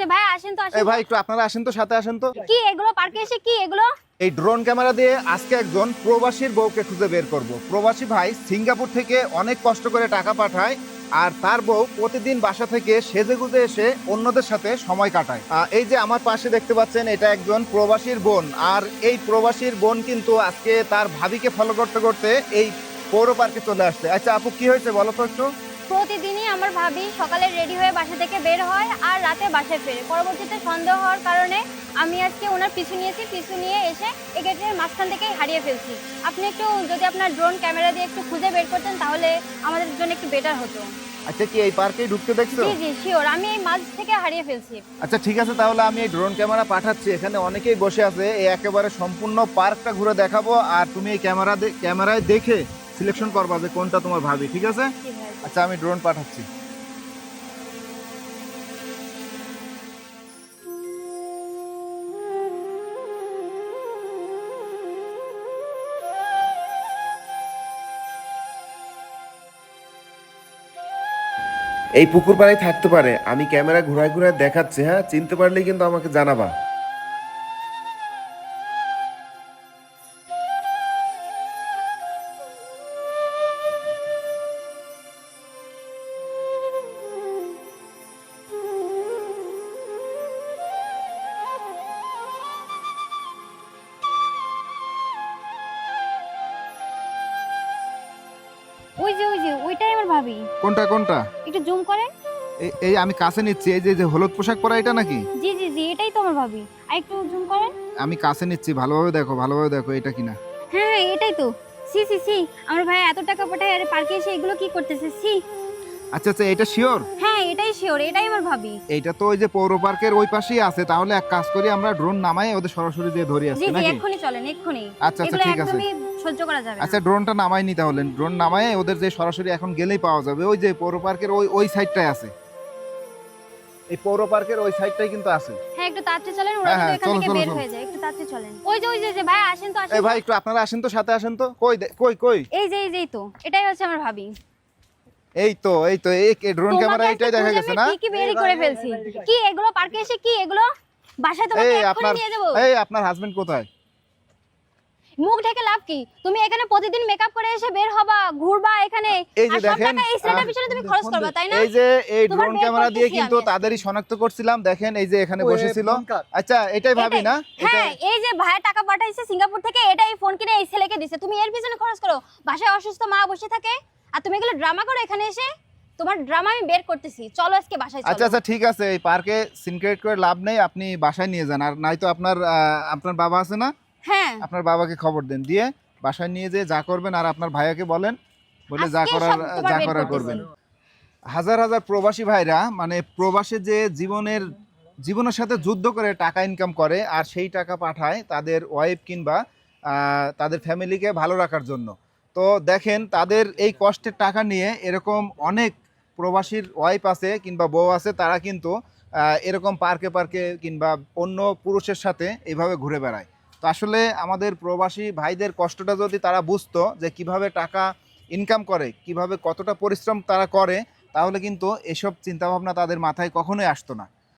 যে ভাই আসেন তো এই ভাই একটু আপনারা আসেন তো সাথে আসেন তো। কি এগুলো পার্কে এসে কি এগুলো? এই ড্রোন ক্যামেরা দিয়ে আজকে একজন প্রবাসীর বউকে খুঁজে বের করব। প্রবাসী ভাই সিঙ্গাপুর থেকে অনেক কষ্ট করে টাকা পাঠায় আর তার বউ প্রতিদিন বাসা থেকে সেজে গুজে এসে অন্যদের সাথে সময় কাটায়। এই যে আমার পাশে দেখতে পাচ্ছেন এটা একজন প্রবাসীর বোন। আর এই প্রবাসীর বোন কিন্তু আজকে তার ভাবিকে ফলো করতে করতে এই পৌর পার্কে চলে আসছে। আচ্ছা আপু কি হয়েছে বলো তো একটু? প্রতিদিনই আমার ভাবি সকালে রেডি হয়ে বাসা থেকে বের হয় আর রাতে বাসায় ফেরে। পরবর্তীতে সন্দেহ হওয়ার কারণে আমি আজকে ওনার পিছু নিয়েছি পিছু নিয়ে এসে এই গেটের মাঝখান থেকেই হারিয়ে ফেলছি। আপনি একটু যদি আপনার ড্রোন ক্যামেরা দিয়ে একটু খুঁজে বের করতেন তাহলে আমাদের জন্য একটু বেটার হতো। আচ্ছা কি এই পার্কে ঢুকতে দেখছ? জি জি শিওর আমি এই মাঝ থেকে হারিয়ে ফেলছি। আচ্ছা ঠিক আছে তাহলে আমি এই ড্রোন ক্যামেরা পাঠাচ্ছি। এখানে অনেকেই বসে আছে। এই একেবারে সম্পূর্ণ পার্কটা ঘুরে দেখাবো আর তুমি এই ক্যামেরা ক্যামেরায় দেখে সিলেকশন করবা যে কোনটা তোমার ভাবি ঠিক আছে? আচ্ছা আমি ড্রোন পাঠাচ্ছি। এই পুকুর পাড়ায় থাকতে পারে। আমি ক্যামেরা ঘুরায় ঘুরায় দেখাচ্ছি হ্যাঁ? চিনতে পারলেই কিন্তু আমাকে জানাবা। ওই যে ওই যে ওইটাই আমার ভাবি। কোনটা কোনটা? একটু জুম করেন। এই এই আমি কাছে নিচ্ছি এই যে যে হলুদ পোশাক পরা এটা নাকি? জি জি জি এটাই তো আমার ভাবি। আর একটু জুম করেন। আমি কাছে নিচ্ছি ভালোভাবে দেখো ভালোভাবে দেখো এটা কিনা। হ্যাঁ হ্যাঁ এটাই তো। সি সি সি আমার ভাই এত টাকা পাঠায় আরে পার্কে এসে এগুলো কি করতেছে? সি আচ্ছা আচ্ছা এটা শিওর? হ্যাঁ এটাই শিওর এটাই আমার ভাবি। এইটা তো ওই যে পৌর পার্কের ওই পাশেই আছে তাহলে এক কাজ করি আমরা ড্রোন নামাই ওদের সরাসরি দিয়ে ধরি জি আসছি জি নাকি? এক্ষুনি চলেন এক্ষুনি। আচ্ছা আচ্ছা এগুলো ঠিক আছে। একদমই সহ্য করা যাবে আচ্ছা ড্রোনটা নামাই নি তাহলে। ড্রোন নামায় ওদের যে সরাসরি এখন গেলেই পাওয়া যাবে। ওই যে পৌর পার্কের ওই ওই সাইডটাই আছে। এই পৌর পার্কের ওই সাইডটাই কিন্তু আছে। হ্যাঁ একটু তাড়াতাড়ি চলেন ওরা হ্যাঁ, কিন্তু হ্যাঁ, এখান চলো, থেকে চলো, বের চলো। হয়ে যায়। একটু তাড়াতাড়ি চলেন। ওই যে ওই যে যে ভাই আসেন তো আসেন এই ভাই একটু আপনারা আসেন তো সাথে আসেন তো। কই দে- কই কই? এই যে এই যেই তো। এটাই হচ্ছে আমার ভাবি। এই তো এই তো এই ড্রোন তোমাকে ক্যামেরা আজকে এইটাই দেখা গেছে না? ঠিকই বেরই করে ফেলছি। কি এগুলো পার্কে এসে কি এগুলো? বাসায় তোমাকে এই এক্ষুনি আপনার নিয়ে যাব। এই আপনার হাজবেন্ড কোথায়? মুখ ঢেকে লাভ কি? তুমি এখানে প্রতিদিন মেকআপ করে এসে বের হবা ঘুরবা এখানে এই যে দেখেন, এই আহ, পিছনে তুমি খরচ করবা তাই না? এই যে এই ড্রোন ক্যামেরা দিয়ে কিন্তু তাদেরই শনাক্ত করছিলাম দেখেন এই যে এখানে বসেছিল আচ্ছা এটাই ভাবি না? হ্যাঁ এই যে ভাই টাকা পাঠাইছে সিঙ্গাপুর থেকে এটা এই ফোন কিনে এই ছেলেকে দিছে। তুমি এর পিছনে খরচ করো। বাসায় অসুস্থ মা বসে থাকে আর তুমি এগুলো ড্রামা করো এখানে এসে। তোমার ড্রামা আমি বের করতেছি। চলো আজকে বাসায় আচ্ছা চলো। আচ্ছা ঠিক আছে এই পার্কে সিনক্রেট করে লাভ নেই আপনি বাসায় নিয়ে যান। আর নাই তো আপনার আপনার বাবা আছে না? হ্যাঁ। আপনার বাবাকে খবর দেন। দিয়ে বাসায় নিয়ে যেয়ে যা করবেন আর আপনার ভাইয়াকে বলেন বলে যা করার যা করার করবেন। হাজার হাজার প্রবাসী ভাইরা মানে প্রবাসে যে জীবনের জীবনের সাথে যুদ্ধ করে টাকা ইনকাম করে আর সেই টাকা পাঠায় তাদের ওয়াইফ কিংবা তাদের ফ্যামিলিকে ভালো রাখার জন্য। তো দেখেন তাদের এই কষ্টের টাকা নিয়ে এরকম অনেক প্রবাসীর ওয়াইফ আছে কিংবা বউ আছে তারা কিন্তু এরকম পার্কে পার্কে কিংবা অন্য পুরুষের সাথে এইভাবে ঘুরে বেড়ায়। তো আসলে আমাদের প্রবাসী ভাইদের কষ্টটা যদি তারা বুঝতো যে কীভাবে টাকা ইনকাম করে, কীভাবে কতটা পরিশ্রম তারা করে, তাহলে কিন্তু এসব চিন্তাভাবনা তাদের মাথায় কখনোই আসতো না।